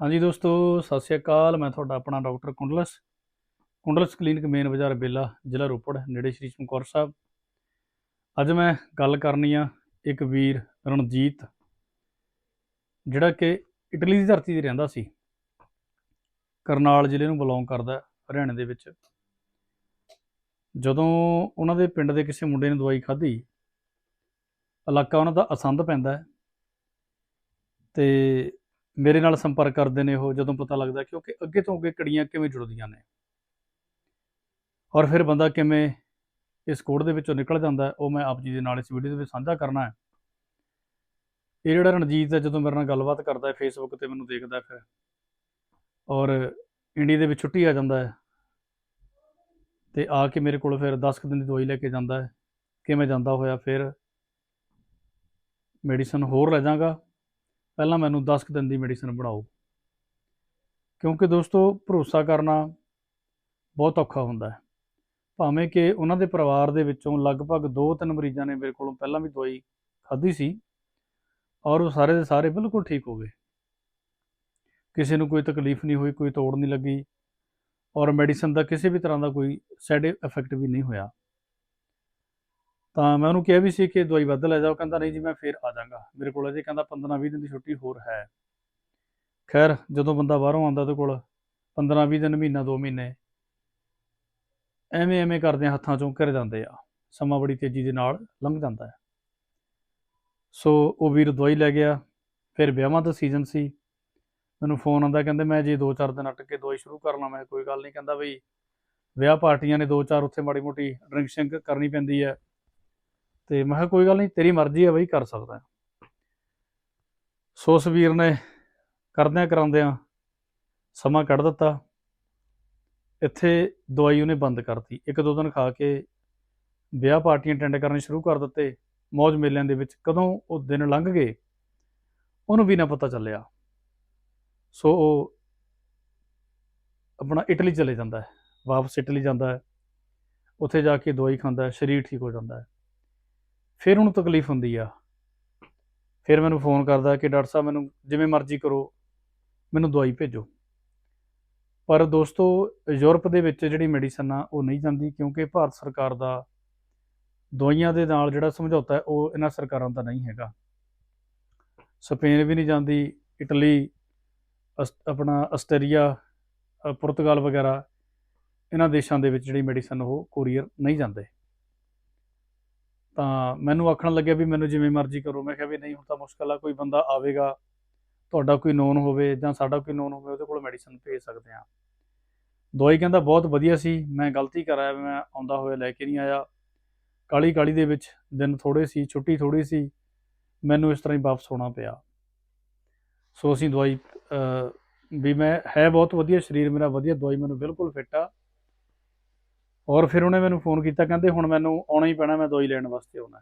ਹਾਂਜੀ ਦੋਸਤੋ, ਸਤਿ ਸ਼੍ਰੀ ਅਕਾਲ। ਮੈਂ ਤੁਹਾਡਾ ਆਪਣਾ ਡਾਕਟਰ ਕੁੰਡਲਸ ਕੁੰਡਲਸ ਕਲੀਨਿਕ ਮੇਨ ਬਾਜ਼ਾਰ ਬੇਲਾ, ਜ਼ਿਲ੍ਹਾ ਰੋਪੜ, ਨੇੜੇ ਸ਼੍ਰੀ ਚਮਕੌਰ ਸਾਹਿਬ। ਅੱਜ ਮੈਂ ਗੱਲ ਕਰਨੀ ਆ ਇੱਕ ਵੀਰ ਰਣਜੀਤ, ਜਿਹੜਾ ਕਿ ਇਟਲੀ ਦੀ ਧਰਤੀ ਤੇ ਰਹਿੰਦਾ ਸੀ। ਕਰਨਾਲ ਜ਼ਿਲ੍ਹੇ ਨੂੰ ਬਿਲੋਂਗ ਕਰਦਾ ਹਰਿਆਣੇ ਦੇ ਵਿੱਚ। ਜਦੋਂ ਉਹਨਾਂ ਦੇ ਪਿੰਡ ਦੇ ਕਿਸੇ ਮੁੰਡੇ ਨੇ ਦਵਾਈ ਖਾਧੀ, ਇਲਾਕਾ ਉਹਨਾਂ ਦਾ ਅਸੰਧ ਪੈਂਦਾ ਹੈ ਤੇ ਮੇਰੇ ਨਾਲ ਸੰਪਰਕ ਕਰਦੇ ਨੇ ਉਹ, ਜਦੋਂ ਪਤਾ ਲੱਗਦਾ ਕਿਉਂਕਿ ਅੱਗੇ ਤੋਂ ਅੱਗੇ ਕੜੀਆਂ ਕਿਵੇਂ ਜੁੜਦੀਆਂ ਨੇ। ਔਰ ਫਿਰ ਬੰਦਾ ਕਿਵੇਂ ਇਸ ਕੋਡ ਦੇ ਵਿੱਚੋਂ ਨਿਕਲ ਜਾਂਦਾ, ਉਹ ਮੈਂ ਆਪ ਜੀ ਦੇ ਨਾਲ ਇਸ ਵੀਡੀਓ ਦੇ ਵਿੱਚ ਸਾਂਝਾ ਕਰਨਾ ਹੈ। ਇਹ ਜਿਹੜਾ ਰਣਜੀਤ ਹੈ, ਜਦੋਂ ਮੇਰੇ ਨਾਲ ਗੱਲਬਾਤ ਕਰਦਾ ਹੈ ਫੇਸਬੁੱਕ ਤੇ ਮੈਨੂੰ ਦੇਖਦਾ ਫਿਰ। ਔਰ ਇੰਡੀਆ ਦੇ ਵਿੱਚ ਛੁੱਟੀ ਆ ਜਾਂਦਾ ਹੈ। ਤੇ ਆ ਕੇ ਮੇਰੇ ਕੋਲ ਫਿਰ 10 ਕੁ ਦਿਨ ਦੀ ਦਵਾਈ ਲੈ ਕੇ ਜਾਂਦਾ ਹੈ। ਕਿਵੇਂ ਜਾਂਦਾ ਹੋਇਆ ਫਿਰ? ਮੈਡੀਸਨ ਹੋਰ ਲੈ ਜਾਗਾ ਪਹਿਲਾਂ ਮੈਨੂੰ 10 ਕੁ ਦਿਨ ਦੀ ਮੈਡੀਸਨ ਬਣਾਓ। ਕਿਉਂਕਿ ਦੋਸਤੋ, ਭਰੋਸਾ ਕਰਨਾ ਬਹੁਤ ਔਖਾ ਹੁੰਦਾ ਹੈ। ਭਾਵੇਂ ਕਿ ਉਹਨਾਂ ਦੇ ਪਰਿਵਾਰ ਦੇ ਵਿੱਚੋਂ ਲਗਭਗ 2-3 ਮਰੀਜ਼ਾਂ ਨੇ ਮੇਰੇ ਕੋਲੋਂ ਪਹਿਲਾਂ ਵੀ ਦਵਾਈ ਖਾਧੀ ਸੀ ਔਰ ਉਹ ਸਾਰੇ ਦੇ ਸਾਰੇ ਬਿਲਕੁਲ ਠੀਕ ਹੋ ਗਏ। ਕਿਸੇ ਨੂੰ ਕੋਈ ਤਕਲੀਫ ਨਹੀਂ ਹੋਈ, ਕੋਈ ਤੋੜ ਨਹੀਂ ਲੱਗੀ ਔਰ ਮੈਡੀਸਨ ਦਾ ਕਿਸੇ ਵੀ ਤਰ੍ਹਾਂ ਦਾ ਕੋਈ ਸਾਈਡ ਇਫੈਕਟ ਵੀ ਨਹੀਂ ਹੋਇਆ। ਤਾਂ ਮੈਂ ਉਹਨੂੰ ਕਿਹਾ ਵੀ ਸੀ ਕਿ ਦਵਾਈ ਵੱਧ ਲੈ ਜਾਓ ਕਹਿੰਦਾ, ਨਹੀਂ ਜੀ, ਮੈਂ ਫੇਰ ਆ ਜਾਵਾਂਗਾ ਮੇਰੇ ਕੋਲ ਅਜੇ ਕਹਿੰਦਾ 15-20 ਦਿਨ ਦੀ ਛੁੱਟੀ ਹੋਰ ਹੈ। ਖੈਰ, ਜਦੋਂ ਬੰਦਾ ਬਾਹਰੋਂ ਆਉਂਦਾ ਉਹਦੇ ਕੋਲ 15-20 ਦਿਨ, ਮਹੀਨਾ 2 ਮਹੀਨੇ, ਐਵੇਂ ਐਵੇਂ ਕਰਦੇ ਹੱਥਾਂ ਚੋਂ ਘਿਰ ਜਾਂਦੇ ਆ। ਸਮਾਂ ਬੜੀ ਤੇਜ਼ੀ ਦੇ ਨਾਲ ਲੰਘ ਜਾਂਦਾ ਹੈ। ਸੋ ਉਹ ਵੀਰ ਦਵਾਈ ਲੈ ਗਿਆ। ਫਿਰ ਵਿਆਹਾਂ ਦਾ ਸੀਜ਼ਨ ਸੀ। ਮੈਨੂੰ ਫੋਨ ਆਉਂਦਾ, ਕਹਿੰਦੇ, ਮੈਂ ਜੇ 2-4 ਦਿਨ ਅਟਕ ਕੇ ਦਵਾਈ ਸ਼ੁਰੂ ਕਰ ਲਾਂ ਮੈਂ ਕੋਈ ਗੱਲ ਨਹੀਂ। ਕਹਿੰਦਾ ਬਈ ਵਿਆਹ ਪਾਰਟੀਆਂ ਨੇ 2-4 ਉੱਥੇ ਮਾੜੀ ਮੋਟੀ ਡਰਿੰਕ ਸ਼ਿੰਕ ਕਰਨੀ ਪੈਂਦੀ ਹੈ। ਤੇ ਮੈਂ ਕਿਹਾ ਕੋਈ ਗੱਲ ਨਹੀਂ, ਤੇਰੀ ਮਰਜ਼ੀ ਹੈ ਬਈ, ਕਰ ਸਕਦਾ। ਸੋ ਸਵੀਰ ਨੇ ਕਰਦਿਆਂ ਕਰਾਉਂਦਿਆਂ ਸਮਾਂ ਕੱਢ ਦਿੱਤਾ। ਇੱਥੇ ਦਵਾਈ ਉਹਨੇ ਬੰਦ ਕਰਤੀ। ਇੱਕ ਦੋ ਦਿਨ ਖਾ ਕੇ ਵਿਆਹ ਪਾਰਟੀਆਂ ਅਟੈਂਡ ਕਰਨੇ ਸ਼ੁਰੂ ਕਰ ਦਿੱਤੇ। ਮੌਜ ਮੇਲਿਆਂ ਦੇ ਵਿੱਚ ਕਦੋਂ ਉਹ ਦਿਨ ਲੰਘ ਗਏ, ਉਹਨੂੰ ਵੀ ਨਾ ਪਤਾ ਚੱਲਿਆ। ਸੋ ਉਹ ਆਪਣਾ ਇਟਲੀ ਚਲੇ ਜਾਂਦਾ ਹੈ, ਵਾਪਸ ਇਟਲੀ ਜਾਂਦਾ ਹੈ। ਉੱਥੇ ਜਾ ਕੇ ਦਵਾਈ ਖਾਂਦਾ ਹੈ, ਸਰੀਰ ਠੀਕ ਹੋ ਜਾਂਦਾ ਹੈ। ਫਿਰ ਉਹਨੂੰ ਤਕਲੀਫ ਹੁੰਦੀ ਆ। ਫਿਰ ਮੈਨੂੰ ਫੋਨ ਕਰਦਾ ਕਿ ਡਾਕਟਰ ਸਾਹਿਬ ਮੈਨੂੰ ਜਿਵੇਂ ਮਰਜ਼ੀ ਕਰੋ, ਮੈਨੂੰ ਦਵਾਈ ਭੇਜੋ। ਪਰ ਦੋਸਤੋ, ਯੂਰਪ ਦੇ ਵਿੱਚ ਜਿਹੜੀ ਮੈਡੀਸਨ ਆ, ਉਹ ਨਹੀਂ ਜਾਂਦੀ ਕਿਉਂਕਿ ਭਾਰਤ ਸਰਕਾਰ ਦਾ ਦਵਾਈਆਂ ਦੇ ਨਾਲ ਜਿਹੜਾ ਸਮਝੌਤਾ ਹੈ, ਉਹ ਇਹਨਾਂ ਸਰਕਾਰਾਂ ਦਾ ਨਹੀਂ ਹੈਗਾ। ਸਪੇਨ ਵੀ ਨਹੀਂ ਜਾਂਦੀ, ਇਟਲੀ, ਅਸ- ਆਪਣਾ ਆਸਟਰੀਆ ਪੁਰਤਗਾਲ ਵਗੈਰਾ, ਇਹਨਾਂ ਦੇਸ਼ਾਂ ਦੇ ਵਿੱਚ ਜਿਹੜੀ ਮੈਡੀਸਨ ਉਹ ਕੋਰੀਅਰ ਨਹੀਂ ਜਾਂਦੇ। ਤਾਂ ਮੈਨੂੰ ਆਖਣ ਲੱਗਿਆ ਵੀ ਮੈਨੂੰ ਜਿਵੇਂ ਮਰਜ਼ੀ ਕਰੋ। ਮੈਂ ਕਿਹਾ ਵੀ ਨਹੀਂ, ਹੁਣ ਤਾਂ ਮੁਸ਼ਕਲ ਆ, ਕੋਈ ਬੰਦਾ ਆਵੇਗਾ, ਤੁਹਾਡਾ ਕੋਈ ਨੋਨ ਹੋਵੇ ਜਾਂ ਸਾਡਾ ਕੋਈ ਨੋਨ ਹੋਵੇ, ਉਹਦੇ ਕੋਲ ਮੈਡੀਸਨ ਭੇਜ ਸਕਦੇ ਆ ਦਵਾਈ ਕਹਿੰਦਾ ਬਹੁਤ ਵਧੀਆ ਸੀ। ਮੈਂ ਗਲਤੀ ਕਰਾਇਆ ਮੈਂ ਆਉਂਦਾ ਹੋਇਆ ਲੈ ਕੇ ਨਹੀਂ ਆਇਆ। ਕਾਲੀ ਕਾਲੀ ਦੇ ਵਿੱਚ ਦਿਨ ਥੋੜੇ ਸੀ, ਛੁੱਟੀ ਥੋੜੀ ਸੀ, ਮੈਨੂੰ ਇਸ ਤਰ੍ਹਾਂ ਹੀ ਵਾਪਸ ਹੋਣਾ ਪਿਆ। ਸੋ ਅਸੀਂ ਦਵਾਈ ਵੀ ਮੈਂ, ਹੈ ਬਹੁਤ ਵਧੀਆ, ਸਰੀਰ ਮੇਰਾ ਵਧੀਆ, ਦਵਾਈ ਮੈਨੂੰ ਬਿਲਕੁਲ ਫਿੱਟ ਆ। ਔਰ ਫਿਰ ਉਹਨੇ ਮੈਨੂੰ ਫੋਨ ਕੀਤਾ, ਕਹਿੰਦੇ ਹੁਣ ਮੈਨੂੰ ਆਉਣਾ ਹੀ ਪੈਣਾ, ਮੈਂ ਦਵਾਈ ਲੈਣ ਵਾਸਤੇ ਆਉਣਾ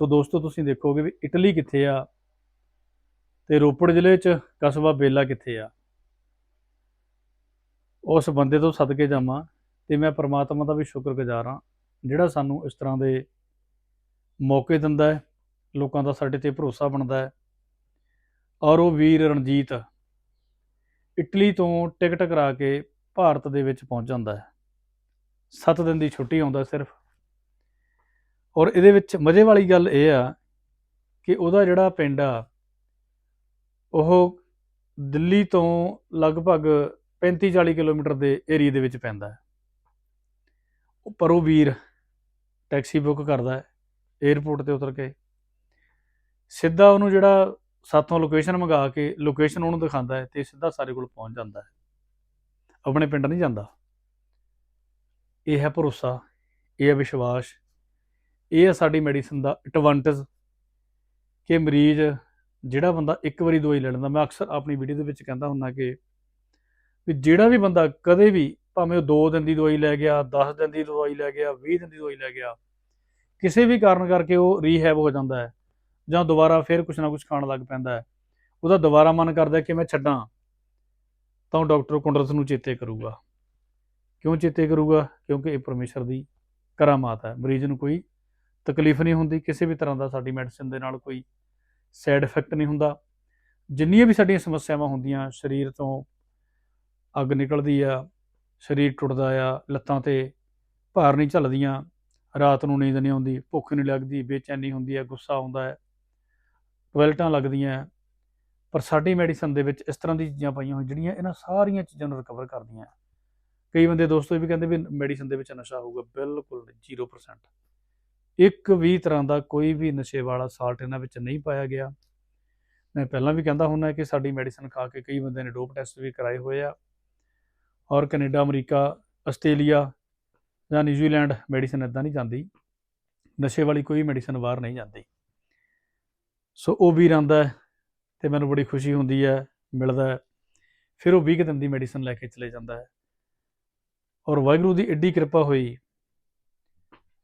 ਸੋ ਦੋਸਤੋ, ਤੁਸੀਂ ਦੇਖੋਗੇ ਵੀ ਇਟਲੀ ਕਿੱਥੇ ਆ ਤੇ ਰੋਪੜ ਜ਼ਿਲ੍ਹੇ 'ਚ ਕਸਬਾ ਬੇਲਾ ਕਿੱਥੇ ਆ। ਉਸ ਬੰਦੇ ਤੋਂ ਸਦਕੇ ਜਾਵਾਂ ਤੇ ਮੈਂ ਪ੍ਰਮਾਤਮਾ ਦਾ ਵੀ ਸ਼ੁਕਰਗੁਜ਼ਾਰ ਹਾਂ, ਜਿਹੜਾ ਸਾਨੂੰ ਇਸ ਤਰ੍ਹਾਂ ਦੇ ਮੌਕੇ ਦਿੰਦਾ ਹੈ, ਲੋਕਾਂ ਦਾ ਸਾਡੇ ਤੇ ਭਰੋਸਾ ਬਣਦਾ ਹੈ। ਔਰ ਉਹ ਵੀਰ ਰਣਜੀਤ, ਇਟਲੀ ਤੋਂ ਟਿਕਟ ਕਰਾ ਕੇ ਭਾਰਤ ਦੇ ਵਿੱਚ ਪਹੁੰਚ ਜਾਂਦਾ ਹੈ। 7 ਦਿਨ ਦੀ ਛੁੱਟੀ ਆਉਂਦਾ ਸਿਰਫ। ਔਰ ਇਹਦੇ ਵਿੱਚ ਮਜ਼ੇ ਵਾਲੀ ਗੱਲ ਇਹ ਆ ਕਿ ਉਹਦਾ ਜਿਹੜਾ ਪਿੰਡ ਆ, ਉਹ ਦਿੱਲੀ ਤੋਂ ਲਗਭਗ 35-40 ਕਿਲੋਮੀਟਰ ਦੇ ਏਰੀਆ ਦੇ ਵਿੱਚ ਪੈਂਦਾ ਹੈ। ਉਹ ਪਰ ਵੀਰ ਟੈਕਸੀ ਬੁੱਕ ਕਰਦਾ ਹੈ 에ਅਰਪੋਰਟ ਤੇ ਉਤਰ ਕੇ। ਸਿੱਧਾ ਉਹਨੂੰ ਜਿਹੜਾ ਸਾਥੋਂ ਲੋਕੇਸ਼ਨ ਮੰਗਾ ਕੇ, ਲੋਕੇਸ਼ਨ ਉਹਨੂੰ ਦਿਖਾਉਂਦਾ ਹੈ ਤੇ ਸਿੱਧਾ ਸਾਰੇ ਕੋਲ ਪਹੁੰਚ ਜਾਂਦਾ ਹੈ। ਆਪਣੇ ਪਿੰਡ ਨਹੀਂ ਜਾਂਦਾ। ਇਹ ਹੈ ਭਰੋਸਾ, ਇਹ ਹੈ ਵਿਸ਼ਵਾਸ, ਇਹ ਹੈ ਸਾਡੀ ਮੈਡੀਸਨ ਦਾ ਐਡਵਾਂਟੇਜ ਕਿ ਮਰੀਜ਼ ਜਿਹੜਾ ਬੰਦਾ ਇੱਕ ਵਾਰੀ ਦਵਾਈ ਲੈ ਲੈਂਦਾ। ਮੈਂ ਅਕਸਰ ਆਪਣੀ ਵੀਡੀਓ ਦੇ ਵਿੱਚ ਕਹਿੰਦਾ ਹੁੰਦਾ ਕਿ ਵੀ ਜਿਹੜਾ ਵੀ ਬੰਦਾ ਕਦੇ ਵੀ ਭਾਵੇਂ ਉਹ 2 ਦਿਨ ਦੀ ਦਵਾਈ ਲੈ ਗਿਆ 10 ਦਿਨ ਦੀ ਦਵਾਈ ਲੈ ਗਿਆ 20 ਦਿਨ ਦੀ ਦਵਾਈ ਲੈ ਗਿਆ, ਕਿਸੇ ਵੀ ਕਾਰਨ ਕਰਕੇ ਉਹ ਰੀਹੈਬ ਹੋ ਜਾਂਦਾ ਹੈ ਜਾਂ ਦੁਬਾਰਾ ਫਿਰ ਕੁਝ ਨਾ ਕੁਝ ਖਾਣ ਲੱਗ ਪੈਂਦਾ ਹੈ। ਉਹਦਾ ਦੁਬਾਰਾ ਮਨ ਕਰਦਾ ਕਿ ਮੈਂ ਛੱਡਾਂ। ਤਾਂ ਉਹ ਡਾਕਟਰ ਕੁੰਡਰਸ ਨੂੰ ਚੇਤੇ ਕਰੂਗਾ। ਕਿਉਂ ਚੇਤੇ ਕਰੂਗਾ? ਕਿਉਂਕਿ ਇਹ ਪਰਮੇਸ਼ਰ ਦੀ ਕਰਾਮਾਤ ਹੈ। ਮਰੀਜ਼ ਨੂੰ ਕੋਈ ਤਕਲੀਫ ਨਹੀਂ ਹੁੰਦੀ, ਕਿਸੇ ਵੀ ਤਰ੍ਹਾਂ ਦਾ ਸਾਡੀ ਮੈਡੀਸਿਨ ਦੇ ਨਾਲ ਕੋਈ ਸਾਈਡ ਇਫੈਕਟ ਨਹੀਂ ਹੁੰਦਾ। ਜਿੰਨੀਆਂ ਵੀ ਸਾਡੀਆਂ ਸਮੱਸਿਆਵਾਂ ਹੁੰਦੀਆਂ, ਸਰੀਰ ਤੋਂ ਅੱਗ ਨਿਕਲਦੀ ਆ, ਸਰੀਰ ਟੁੱਟਦਾ ਆ, ਲੱਤਾਂ ਤੇ ਭਾਰ ਨਹੀਂ ਝੱਲਦੀਆਂ, ਰਾਤ ਨੂੰ ਨੀਂਦ ਨਹੀਂ ਆਉਂਦੀ, ਭੁੱਖ ਨਹੀਂ ਲੱਗਦੀ, ਬੇਚੈਨੀ ਹੁੰਦੀ ਹੈ ਗੁੱਸਾ ਆਉਂਦਾ ਹੈ ਟਵੈਲਟਾਂ ਲੱਗਦੀਆਂ ਪਰ ਸਾਡੀ ਮੈਡੀਸਨ ਦੇ ਵਿੱਚ ਇਸ ਤਰ੍ਹਾਂ ਦੀ ਚੀਜ਼ਾਂ ਪਾਈਆਂ ਹੋਈਆਂ, ਜਿਹੜੀਆਂ ਇਹਨਾਂ ਸਾਰੀਆਂ ਚੀਜ਼ਾਂ ਨੂੰ ਰਿਕਵਰ ਕਰਦੀਆਂ। ਕਈ ਬੰਦੇ ਦੋਸਤੋ ਇਹ ਵੀ ਕਹਿੰਦੇ ਵੀ ਮੈਡੀਸਨ ਦੇ ਵਿੱਚ ਨਸ਼ਾ ਹੋਊਗਾ, ਬਿਲਕੁਲ ਨਹੀਂ 0% ਇੱਕ ਵੀ ਤਰ੍ਹਾਂ ਦਾ ਕੋਈ ਵੀ ਨਸ਼ੇ ਵਾਲਾ ਸਾਲਟ ਇਹਨਾਂ ਵਿੱਚ ਨਹੀਂ ਪਾਇਆ ਗਿਆ। ਮੈਂ ਪਹਿਲਾਂ ਵੀ ਕਹਿੰਦਾ ਹੁੰਦਾ ਕਿ ਸਾਡੀ ਮੈਡੀਸਨ ਖਾ ਕੇ ਕਈ ਬੰਦੇ ਨੇ ਡੋਪ ਟੈਸਟ ਵੀ ਕਰਾਏ ਹੋਏ ਆ। ਔਰ ਕੈਨੇਡਾ, ਅਮਰੀਕਾ, ਆਸਟ੍ਰੇਲੀਆ ਜਾਂ ਨਿਊਜ਼ੀਲੈਂਡ ਮੈਡੀਸਨ ਇਦਾਂ ਨਹੀਂ ਜਾਂਦੀ। ਨਸ਼ੇ ਵਾਲੀ ਕੋਈ ਮੈਡੀਸਨ ਬਾਹਰ ਨਹੀਂ ਜਾਂਦੀ। ਸੋ ਉਹ ਵੀਰ ਆਂਦਾ ਤੇ ਮੈਨੂੰ ਬੜੀ ਖੁਸ਼ੀ ਹੁੰਦੀ ਹੈ, ਮਿਲਦਾ ਹੈ। ਫਿਰ ਉਹ 20 ਕੁ ਦਿਨ ਦੀ ਮੈਡੀਸਨ ਲੈ ਕੇ ਚਲੇ ਜਾਂਦਾ ਹੈ। ਔਰ ਵਾਹਿਗੁਰੂ ਦੀ ਏਡੀ ਕਿਰਪਾ ਹੋਈ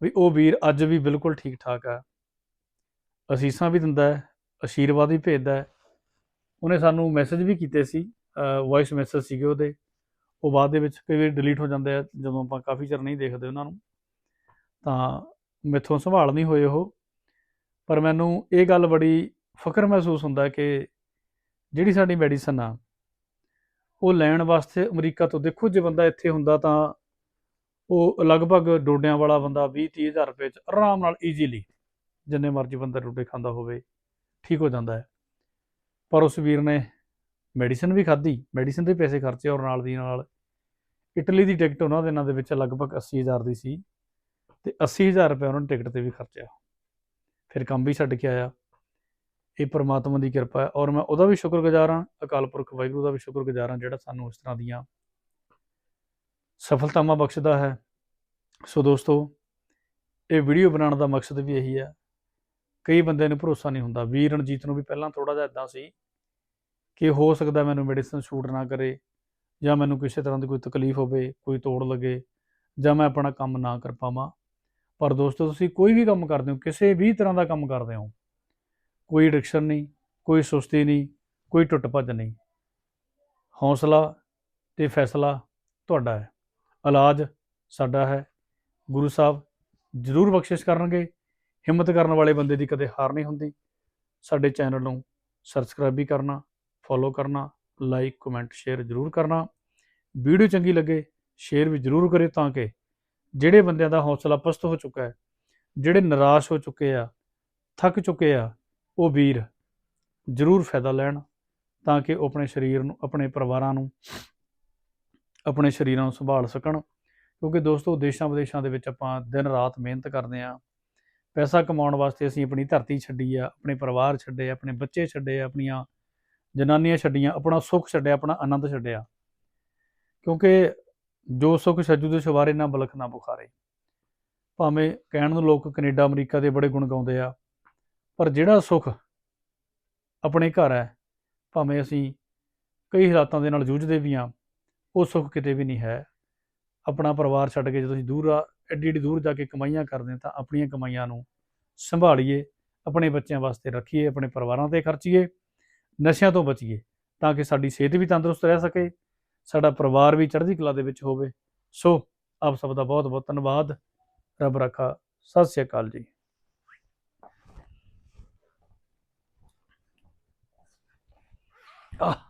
ਵੀ ਉਹ ਵੀਰ ਅੱਜ ਵੀ ਬਿਲਕੁਲ ਠੀਕ ਠਾਕ ਆ। ਅਸੀਸਾਂ ਵੀ ਦਿੰਦਾ ਹੈ ਆਸ਼ੀਰਵਾਦ ਵੀ ਭੇਜਦਾ ਹੈ। ਉਹਨੇ ਸਾਨੂੰ ਮੈਸੇਜ ਵੀ ਕੀਤੇ ਸੀ ਵੌਇਸ ਮੈਸੇਜ ਸੀਗੇ ਉਹਦੇ। ਉਹ ਬਾਅਦ ਦੇ ਵਿੱਚ ਕਈ ਵਾਰੀ ਡਿਲੀਟ ਹੋ ਜਾਂਦੇ ਆ, ਜਦੋਂ ਆਪਾਂ ਕਾਫੀ ਚਿਰ ਨਹੀਂ ਦੇਖਦੇ ਉਹਨਾਂ ਨੂੰ। ਤਾਂ ਮੈਥੋਂ ਸੰਭਾਲ ਨਹੀਂ ਹੋਏ ਉਹ। ਪਰ ਮੈਨੂੰ ਇਹ ਗੱਲ ਬੜੀ ਫਖਰ ਮਹਿਸੂਸ ਹੁੰਦਾ ਕਿ ਜਿਹੜੀ ਸਾਡੀ ਮੈਡੀਸਨ ਆ, ਉਹ ਲੈਣ ਵਾਸਤੇ ਅਮਰੀਕਾ ਤੋਂ ਦੇਖੋ ਜੇ ਬੰਦਾ ਇੱਥੇ ਹੁੰਦਾ ਤਾਂ ਉਹ ਲਗਭਗ ਡੋਡਿਆਂ ਵਾਲਾ ਬੰਦਾ 20 30 ਹਜ਼ਾਰ ਰੁਪਏ ਚ ਆਰਾਮ ਨਾਲ ਈਜ਼ੀਲੀ ਜਿੰਨੇ ਮਰਜ਼ੀ ਬੰਦਾ ਡੋਡੇ ਖਾਂਦਾ ਹੋਵੇ, ਠੀਕ ਹੋ ਜਾਂਦਾ ਹੈ। ਪਰ ਉਸ ਵੀਰ ਨੇ ਮੈਡੀਸਨ ਵੀ ਖਾਧੀ ਮੈਡੀਸਨ ਦੇ ਪੈਸੇ ਖਰਚੇ ਔਰ ਨਾਲ ਦੀ ਨਾਲ ਇਟਲੀ ਦੀ ਟਿਕਟ ਉਹਨਾਂ ਦੇ ਨਾਂ ਦੇ ਵਿੱਚ ਲਗਭਗ 80000 ਦੀ ਸੀ ਤੇ 80000 ਰੁਪਏ ਉਹਨਾਂ ਨੇ ਟਿਕਟ ਤੇ ਵੀ ਖਰਚਿਆ। ਫਿਰ ਕੰਮ ਵੀ ਛੱਡ ਕੇ ਆਇਆ। ਇਹ ਪ੍ਰਮਾਤਮਾ ਦੀ ਕਿਰਪਾ ਹੈ ਔਰ ਮੈਂ ਉਹਦਾ ਵੀ ਸ਼ੁਕਰਗੁਜ਼ਾਰ ਹਾਂ, ਅਕਾਲ ਪੁਰਖ ਵਾਹਿਗੁਰੂ ਦਾ ਵੀ ਸ਼ੁਕਰਗੁਜ਼ਾਰ ਹਾਂ ਜਿਹੜਾ ਸਾਨੂੰ ਇਸ ਤਰ੍ਹਾਂ ਦੀਆਂ ਸਫਲਤਾਵਾਂ ਬਖਸ਼ਦਾ ਹੈ। ਸੋ ਦੋਸਤੋ, ਇਹ ਵੀਡੀਓ ਬਣਾਉਣ ਦਾ ਮਕਸਦ ਵੀ ਇਹੀ ਹੈ। ਕਈ ਬੰਦੇ ਨੂੰ ਭਰੋਸਾ ਨਹੀਂ ਹੁੰਦਾ। ਵੀਰ ਰਣਜੀਤ ਨੂੰ ਵੀ ਪਹਿਲਾਂ ਥੋੜਾ ਜਿਹਾ ਇਦਾਂ ਸੀ ਕਿ ਹੋ ਸਕਦਾ ਮੈਨੂੰ ਮੈਡੀਸਨ ਸ਼ੂਟ ਨਾ ਕਰੇ ਜਾਂ ਮੈਨੂੰ ਕਿਸੇ ਤਰ੍ਹਾਂ ਦੀ ਕੋਈ ਤਕਲੀਫ ਹੋਵੇ, ਕੋਈ ਤੋੜ ਲੱਗੇ ਜਾਂ ਮੈਂ ਆਪਣਾ ਕੰਮ ਨਾ ਕਰ ਪਾਵਾਂ। ਪਰ ਦੋਸਤੋ, ਤੁਸੀਂ ਕੋਈ ਵੀ ਕੰਮ ਕਰਦੇ ਹੋ, ਕਿਸੇ ਵੀ ਤਰ੍ਹਾਂ ਦਾ ਕੰਮ ਕਰਦੇ ਹੋ ਕੋਈ ਐਡਿਕਸ਼ਨ ਨਹੀਂ, ਕੋਈ ਸੁਸਤੀ ਨਹੀਂ, ਕੋਈ ਟੁੱਟ ਭੱਜ ਨਹੀਂ। ਹੌਸਲਾ ਤੇ ਫੈਸਲਾ ਤੁਹਾਡਾ ਹੈ। ਇਲਾਜ ਸਾਡਾ ਹੈ। ਗੁਰੂ ਸਾਹਿਬ ਜ਼ਰੂਰ ਬਖਸ਼ਿਸ਼ ਕਰਨਗੇ। ਹਿੰਮਤ ਕਰਨ ਵਾਲੇ ਬੰਦੇ ਦੀ ਕਦੇ ਹਾਰ ਨਹੀਂ ਹੁੰਦੀ। ਸਾਡੇ ਚੈਨਲ ਨੂੰ ਸਬਸਕ੍ਰਾਈਬ ਵੀ ਕਰਨਾ ਫੋਲੋ ਕਰਨਾ ਲਾਈਕ ਕਮੈਂਟ ਸ਼ੇਅਰ ਜ਼ਰੂਰ ਕਰਨਾ। ਵੀਡੀਓ ਚੰਗੀ ਲੱਗੇ ਸ਼ੇਅਰ ਵੀ ਜ਼ਰੂਰ ਕਰੇ ਤਾਂ ਕਿ ਜਿਹੜੇ ਬੰਦਿਆਂ ਦਾ ਹੌਸਲਾ ਪਸਤ ਹੋ ਚੁੱਕਾ ਹੈ, ਜਿਹੜੇ ਨਿਰਾਸ਼ ਹੋ ਚੁੱਕੇ ਆ, ਥੱਕ ਚੁੱਕੇ ਆ ਉਹ ਵੀਰ ਜ਼ਰੂਰ ਫਾਇਦਾ ਲੈਣ ਤਾਂ ਕਿ ਉਹ ਆਪਣੇ ਸਰੀਰ ਨੂੰ, ਆਪਣੇ ਪਰਿਵਾਰਾਂ ਨੂੰ, ਆਪਣੇ ਸਰੀਰਾਂ ਨੂੰ ਸੰਭਾਲ ਸਕਣ। ਕਿਉਂਕਿ ਦੋਸਤੋ, ਦੇਸ਼ਾਂ ਵਿਦੇਸ਼ਾਂ ਦੇ ਵਿੱਚ ਆਪਾਂ ਦਿਨ ਰਾਤ ਮਿਹਨਤ ਕਰਦੇ ਆ ਪੈਸਾ ਕਮਾਉਣ ਵਾਸਤੇ ਅਸੀਂ ਆਪਣੀ ਧਰਤੀ ਛੱਡੀ ਆ, ਆਪਣੇ ਪਰਿਵਾਰ ਛੱਡੇ ਆਪਣੇ ਬੱਚੇ ਛੱਡੇ ਆਪਣੀਆਂ ਜਨਾਨੀਆਂ ਛੱਡੀਆਂ, ਆਪਣਾ ਸੁੱਖ ਛੱਡਿਆ, ਆਪਣਾ ਆਨੰਦ ਛੱਡਿਆ। ਕਿਉਂਕਿ ਜੋ ਸੁੱਖ ਛੱਜੂ ਦੇ ਸ਼ਵਾਰੇ ਨਾ ਬਲਖ ਨਾ ਬੁਖਾਰੇ। ਭਾਵੇਂ ਕਹਿਣ ਨੂੰ ਲੋਕ ਕੈਨੇਡਾ, ਅਮਰੀਕਾ ਦੇ ਬੜੇ ਗੁਣ ਗਾਉਂਦੇ ਆ ਪਰ ਜਿਹੜਾ ਸੁੱਖ ਆਪਣੇ ਘਰ ਹੈ, ਭਾਵੇਂ ਅਸੀਂ ਕਈ ਹਾਲਾਤਾਂ ਦੇ ਨਾਲ ਜੂਝਦੇ ਵੀ ਆ ਉਹ ਸੁੱਖ ਕਿਤੇ ਵੀ ਨਹੀਂ ਹੈ। ਆਪਣਾ ਪਰਿਵਾਰ ਛੱਡ ਕੇ ਜਦੋਂ ਅਸੀਂ ਦੂਰ ਆ, ਐਡੀ ਐਡੀ ਦੂਰ ਜਾ ਕੇ ਕਮਾਈਆਂ ਕਰਦੇ ਹਾਂ, ਤਾਂ ਆਪਣੀਆਂ ਕਮਾਈਆਂ ਨੂੰ ਸੰਭਾਲੀਏ, ਆਪਣੇ ਬੱਚਿਆਂ ਵਾਸਤੇ ਰੱਖੀਏ, ਆਪਣੇ ਪਰਿਵਾਰਾਂ ਤੇ ਖਰਚੀਏ, ਨਸ਼ਿਆਂ ਤੋਂ ਬਚੀਏ, ਤਾਂ ਕਿ ਸਾਡੀ ਸਿਹਤ ਵੀ ਤੰਦਰੁਸਤ ਰਹਿ ਸਕੇ, ਸਾਡਾ ਪਰਿਵਾਰ ਵੀ ਚੜ੍ਹਦੀ ਕਲਾ ਦੇ ਵਿੱਚ ਹੋਵੇ। ਸੋ, ਆਪ ਸਭ ਦਾ ਬਹੁਤ ਬਹੁਤ ਧੰਨਵਾਦ। ਰੱਬ ਰੱਖਾ। ਸਤਿ ਸ਼੍ਰੀ ਅਕਾਲ ਜੀ। Oh.